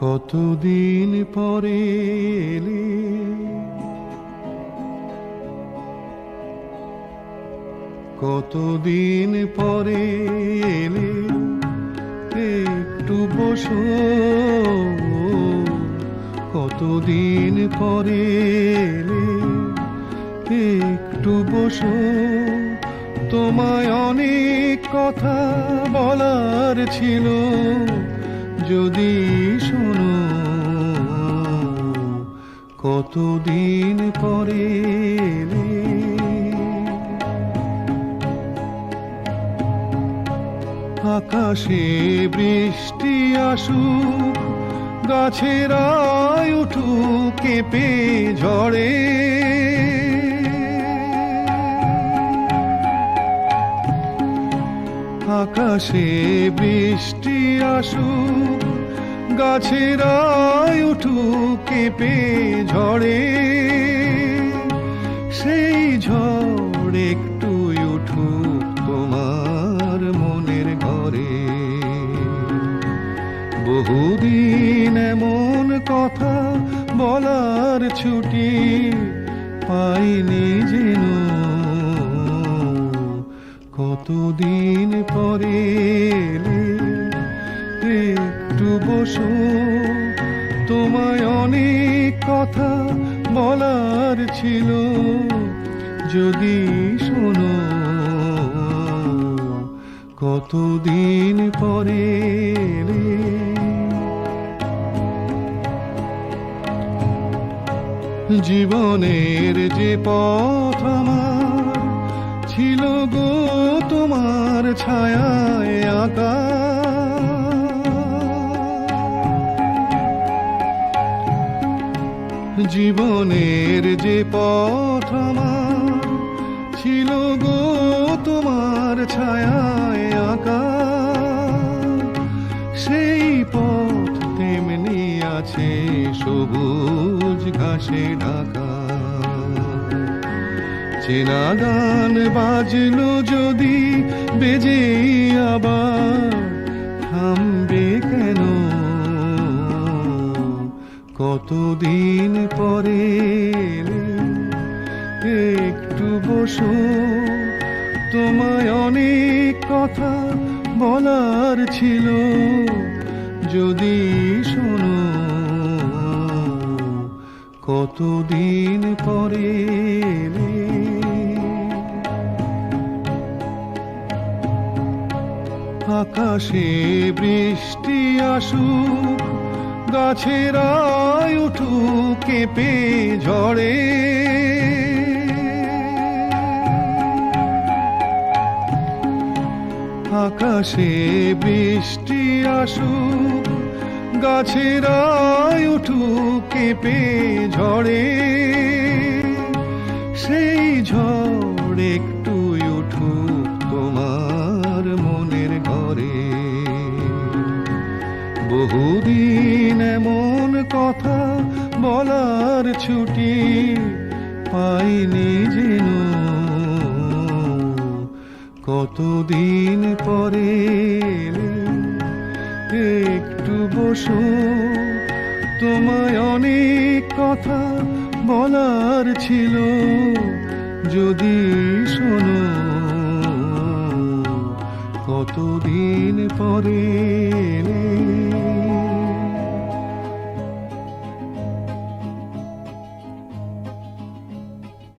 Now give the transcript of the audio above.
কতদিন পরে এলে? কতদিন পরে এলে? একটু বসো। কতদিন পরে এলে? একটু বসো। তোমায় অনেক কথা বলার ছিল। যদি শোনো কতদিন পরে আকাশে বৃষ্টি আসুক গাছের উঠুক কেঁপে ঝড়ে আকাশে বৃষ্টি আসুক, গাছের উঠুক, কেঁপে ঝড়ে সেই ঝড় একটু উঠুক তোমার মনের ঘরে। বহুদিন এমন কথা বলার ছুটি পাইনি যেন। কতদিন পরে একটু বসো। তোমায় অনেক কথা বলার ছিল, যদি শোনো। কতদিন পরে জীবনের যে পথ আমার ছিল গো তোমার ছায়ায় আঁকা। জীবনের যে পথ আমার ছিল গো তোমার ছায়ায় আঁকা। সেই পথ তেমনি আছে সবুজ ঘাসে ঢাকা। চেনা গান বাজলো যদি বেজে আবার, থামবে কেন? কতদিন পরে একটু বসো, তোমায় অনেক কথা বলার ছিল। যদি শোনো, কতদিন পরে আকাশে বৃষ্টি আসুক, গাছের উঠুক কেঁপে ঝড়ে। আকাশে বৃষ্টি আসুক, গাছের উঠু কেঁপে ঝড়ে। সেই ঝড় বহুদিন এমন কথা বলার ছুটি পাইনি যেন। কতদিন পরে একটু বসো, তোমায় অনেক কথা বলার ছিল, যদি শোনো। কতদিন পরে